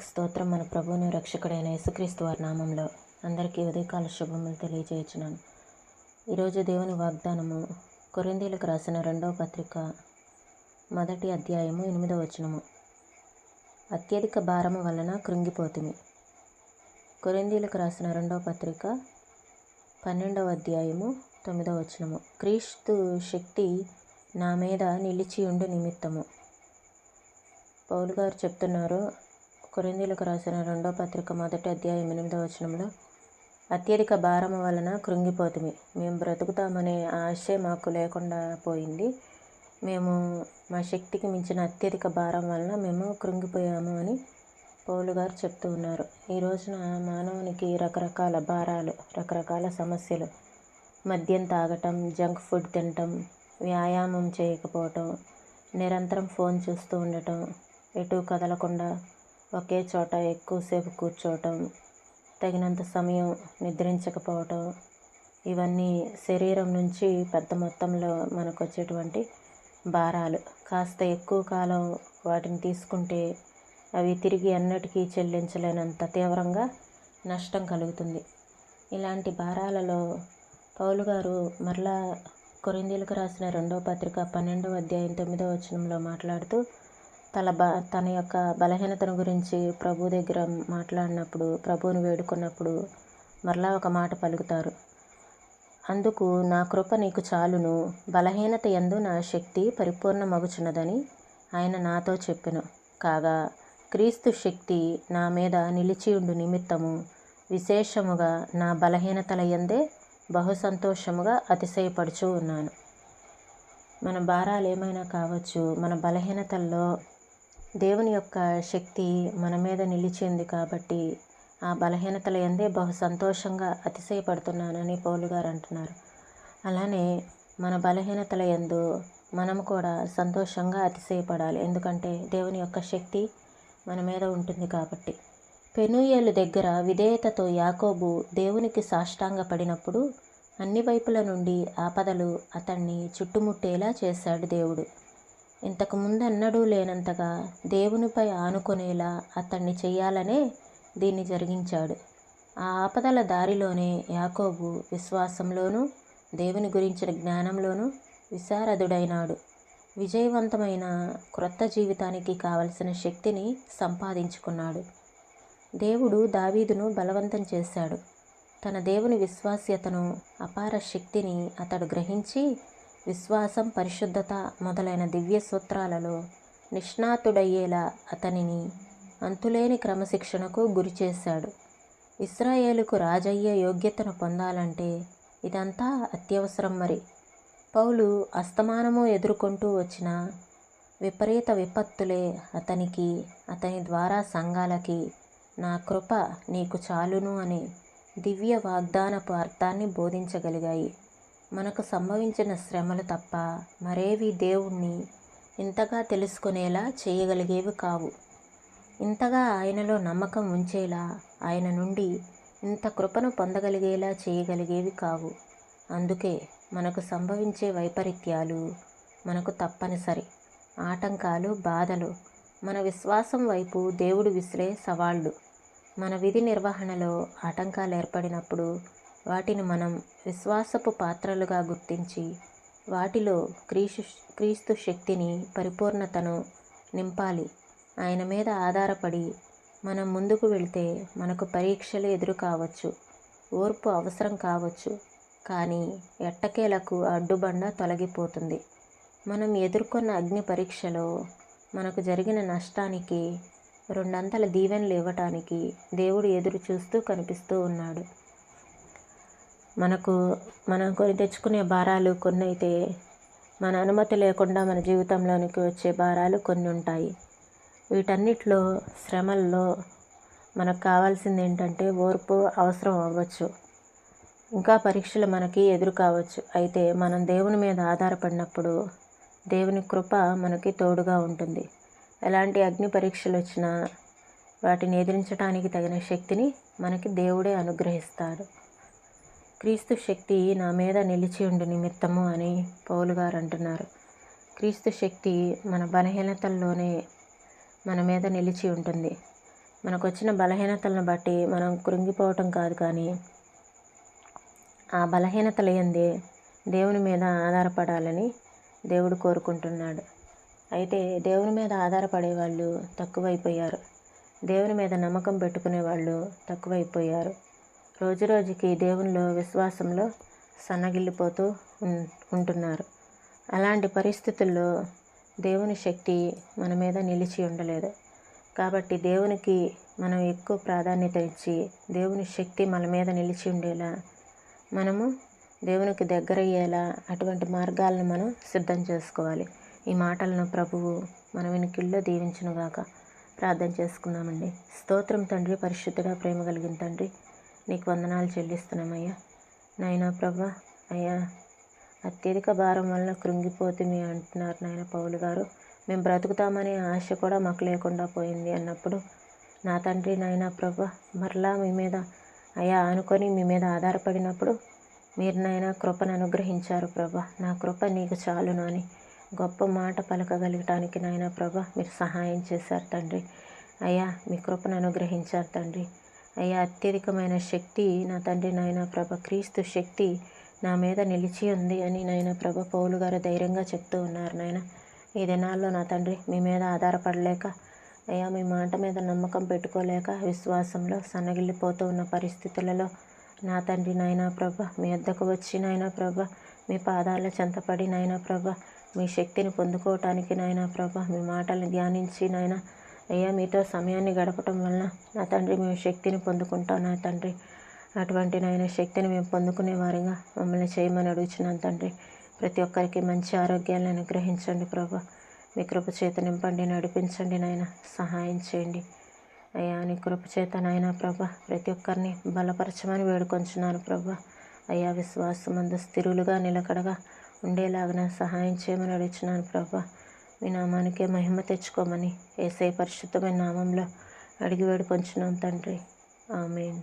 దేవునికి స్తోత్రం మన ప్రభువును రక్షకుడైన యేసుక్రీస్తు వారి నామంలో అందరికీ ఉదయకాల శుభములు తెలియజేయుచున్నాను. ఈరోజు దేవుని వాగ్దానము కొరిందీలకు రాసిన రెండవ పత్రిక మొదటి అధ్యాయము ఎనిమిదవ వచనము. అత్యధిక భారము వలన కృంగిపోతుమి. కొరిందీలకు రాసిన రెండవ పత్రిక పన్నెండవ అధ్యాయము తొమ్మిదవ వచనము. క్రీస్తు శక్తి నా మీద నిలిచి ఉండు నిమిత్తము. పౌలు గారు చెప్తున్నారు కొరిందీలకు రాసిన రెండో పత్రిక మొదటి అధ్యాయం ఎనిమిదో వచనంలో అత్యధిక భారము వలన కృంగిపోతుంది మేము బ్రతుకుతామనే ఆశ మాకు లేకుండా పోయింది. మేము మా శక్తికి మించిన అత్యధిక భారం వలన మేము కృంగిపోయాము అని పౌలు గారు చెప్తూ ఉన్నారు. ఈ రోజున మానవునికి రకరకాల భారాలు రకరకాల సమస్యలు. మద్యం తాగటం జంక్ ఫుడ్ తినటం వ్యాయామం చేయకపోవటం నిరంతరం ఫోన్ చూస్తూ ఉండటం ఎటు కదలకుండా ఒకే చోట ఎక్కువసేపు కూర్చోవటం తగినంత సమయం నిద్రించకపోవటం ఇవన్నీ శరీరం నుంచి పెద్ద మొత్తంలో మనకు వచ్చేటువంటి భారాలు. కాస్త ఎక్కువ కాలం వాటిని తీసుకుంటే అవి తిరిగి ఎన్నటికీ చెల్లించలేనంత తీవ్రంగా నష్టం కలుగుతుంది. ఇలాంటి భారాలలో పౌలు గారు మరలా కొరిందీలకు రాసిన రెండవ పత్రిక పన్నెండవ అధ్యాయం తొమ్మిదవ వచనంలో మాట్లాడుతూ తన బ తన యొక్క బలహీనతను గురించి ప్రభు దగ్గర మాట్లాడినప్పుడు ప్రభువుని వేడుకున్నప్పుడు మరలా ఒక మాట పలుకుతారు. అందుకు నా కృప నీకు చాలును బలహీనత ఎందు నా శక్తి పరిపూర్ణమగుచున్నదని ఆయన నాతో చెప్పెను. కాగా క్రీస్తు శక్తి నా మీద నిలిచియుండు నిమిత్తము విశేషముగా నా బలహీనతల ఎందే బహు సంతోషముగా అతిశయపడుచూ ఉన్నాను. మన భారాలు ఏమైనా కావచ్చు మన బలహీనతల్లో దేవుని యొక్క శక్తి మన మీద నిలిచింది కాబట్టి ఆ బలహీనతల ఎందే బహు సంతోషంగా అతిశయపడుతున్నానని పౌలు గారు అంటున్నారు. అలానే మన బలహీనతల ఎందు మనం కూడా సంతోషంగా అతిశయపడాలి. ఎందుకంటే దేవుని యొక్క శక్తి మన మీద ఉంటుంది కాబట్టి. పెనుయేలు దగ్గర విధేయతతో యాకోబు దేవునికి సాష్టాంగ పడినప్పుడు అన్ని వైపుల నుండి ఆపదలు అతన్ని చుట్టుముట్టేలా చేశాడు దేవుడు. ఇంతకు ముందెన్నడూ లేనంతగా దేవునిపై ఆనుకునేలా అతన్ని చేయాలనే దీన్ని జరిగించాడు. ఆ ఆపదల దారిలోనే యాకోబు విశ్వాసంలోనూ దేవుని గురించిన జ్ఞానంలోనూ విశారదుడైనాడు. విజయవంతమైన క్రొత్త జీవితానికి కావలసిన శక్తిని సంపాదించుకున్నాడు. దేవుడు దావీదును బలవంతం చేశాడు. తన దేవుని విశ్వాస్యతను అపార శక్తిని అతడు గ్రహించి విశ్వాసం పరిశుద్ధత మొదలైన దివ్య సూత్రాలలో నిష్ణాతుడయ్యేలా అతనిని అంతులేని క్రమశిక్షణకు గురిచేశాడు. ఇస్రాయేలుకు రాజయ్యే యోగ్యతను పొందాలంటే ఇదంతా అత్యవసరం మరి. పౌలు అస్తమానము ఎదుర్కొంటూ వచ్చిన విపరీత విపత్తులే అతనికి అతని ద్వారా సంఘాలకి నా కృప నీకు చాలును అనే దివ్య వాగ్దానపు అర్థాన్ని బోధించగలిగాయి. మనకు సంభవించిన శ్రమలు తప్ప మరేవి దేవుణ్ణి ఇంతగా తెలుసుకునేలా చేయగలిగేవి కావు. ఇంతగా ఆయనలో నమ్మకం ఉంచేలా ఆయన నుండి ఇంత కృపను పొందగలిగేలా చేయగలిగేవి కావు. అందుకే మనకు సంభవించే వైపరీత్యాలు మనకు తప్పనిసరి. ఆటంకాలు బాధలు మన విశ్వాసం వైపు దేవుడు విసిరే సవాళ్ళు. మన విధి నిర్వహణలో ఆటంకాలు ఏర్పడినప్పుడు వాటిని మనం విశ్వాసపు పాత్రలుగా గుర్తించి వాటిలో క్రీస్తు క్రీస్తు శక్తిని పరిపూర్ణతను నింపాలి. ఆయన మీద ఆధారపడి మనం ముందుకు వెళితే మనకు పరీక్షలు ఎదురు కావచ్చు ఓర్పు అవసరం కావచ్చు కానీ ఎట్టకేలకు అడ్డుబండ తొలగిపోతుంది. మనం ఎదుర్కొన్న అగ్ని పరీక్షలో మనకు జరిగిన నష్టానికి రెండంతల దీవెనలు ఇవ్వటానికి దేవుడు ఎదురు చూస్తూ కనిపిస్తూ ఉన్నాడు. మనకు మనం కొని తెచ్చుకునే భారాలు కొన్ని అయితే మన అనుమతి లేకుండా మన జీవితంలోనికి వచ్చే భారాలు కొన్ని ఉంటాయి. వీటన్నిటిలో శ్రమల్లో మనకు కావాల్సింది ఏంటంటే ఓర్పు అవసరం అవ్వచ్చు. ఇంకా పరీక్షలు మనకి ఎదురు కావచ్చు. అయితే మనం దేవుని మీద ఆధారపడినప్పుడు దేవుని కృప మనకి తోడుగా ఉంటుంది. ఎలాంటి అగ్ని పరీక్షలు వచ్చినా వాటిని ఎదిరించడానికి తగిన శక్తిని మనకి దేవుడే అనుగ్రహిస్తాడు. క్రీస్తు శక్తి నా మీద నిలిచి ఉండు నిమిత్తము అని పౌలు గారు అంటున్నారు. క్రీస్తు శక్తి మన బలహీనతల్లోనే మన మీద నిలిచి ఉంటుంది. మనకు వచ్చిన బలహీనతలను బట్టి మనం కృంగిపోవటం కాదు కానీ ఆ బలహీనతలు ఏంది దేవుని మీద ఆధారపడాలని దేవుడు కోరుకుంటున్నాడు. అయితే దేవుని మీద ఆధారపడే వాళ్ళు తక్కువైపోయారు. దేవుని మీద నమ్మకం పెట్టుకునే వాళ్ళు తక్కువైపోయారు. రోజు రోజుకి దేవునిలో విశ్వాసంలో సన్నగిల్లిపోతూ ఉం- ఉంటున్నారు. అలాంటి పరిస్థితుల్లో దేవుని శక్తి మన మీద నిలిచి ఉండలేదు. కాబట్టి దేవునికి మనం ఎక్కువ ప్రాధాన్యత ఇచ్చి దేవుని శక్తి మన మీద నిలిచి ఉండేలా మనము దేవునికి దగ్గరయ్యేలా అటువంటి మార్గాలను మనం సిద్ధం చేసుకోవాలి. ఈ మాటలను ప్రభువు మన వెనుకిల్లో దీవించునుగాక. ప్రార్థన చేసుకుందామండి. స్తోత్రం తండ్రి పరిశుద్ధుడా ప్రేమ కలిగిన తండ్రి. నీకు వందనాలు చెల్లిస్తున్నామయ్యా. నాయనా ప్రభా అయ్యా అత్యధిక భారం వలన కృంగిపోతుంది మీ అంటున్నారు నాయన పౌలు గారు. మేము బ్రతుకుతామనే ఆశ కూడా మాకు లేకుండా పోయింది అన్నప్పుడు నా తండ్రి నాయన ప్రభ మరలా మీ మీద అయ్యా అనుకొని మీ మీద ఆధారపడినప్పుడు మీరు నాయన కృపను అనుగ్రహించారు ప్రభ. నా కృప నీకు చాలును అని గొప్ప మాట పలకగలగటానికి నాయన ప్రభ మీరు సహాయం చేశారు తండ్రి. అయ్యా మీ కృపను అనుగ్రహించారు తండ్రి. అయ్యా అత్యధికమైన శక్తి నా తండ్రి నాయన ప్రభ క్రీస్తు శక్తి నా మీద నిలిచి ఉంది అని నాయన ప్రభ పౌలు గారు ధైర్యంగా చెప్తూ ఉన్నారు నాయన. ఈ దినాల్లో నా తండ్రి మీ మీద ఆధారపడలేక అయ్యా మీ మాట మీద నమ్మకం పెట్టుకోలేక విశ్వాసంలో సన్నగిల్లిపోతూ ఉన్న పరిస్థితులలో నా తండ్రి నాయన ప్రభ మీ వద్దకు వచ్చి నాయన ప్రభ మీ పాదాల చెంతపడి నాయన ప్రభ మీ శక్తిని పొందుకోవటానికి నాయన ప్రభ మీ మాటలను ధ్యానించి నాయన అయ్యా మీతో సమయాన్ని గడపటం వలన నా తండ్రి మేము శక్తిని పొందుకుంటాం. నా తండ్రి అటువంటి నాయన శక్తిని మేము పొందుకునే వారిగా మమ్మల్ని చేయమని అడుగుచున్నాను తండ్రి. ప్రతి ఒక్కరికి మంచి ఆరోగ్యాన్ని అనుగ్రహించండి ప్రభా. మీ కృప చేత నింపండి నడిపించండి నాయన సహాయం చేయండి. అయ్యా నీ కృప చేత నాయన ప్రభ ప్రతి ఒక్కరిని బలపరచమని వేడుకొంచున్నాను ప్రభా. అయ్యా విశ్వాసమందు స్థిరులుగా నిలకడగా ఉండేలాగా సహాయం చేయమని అడుగుచున్నాను ప్రభా. మీ నామానికే మహిమ తెచ్చుకోమని ఏసై పరిశుద్ధమైన నామంలో అడిగి వేడుకొంచున్నాం తండ్రి. ఆమెన్.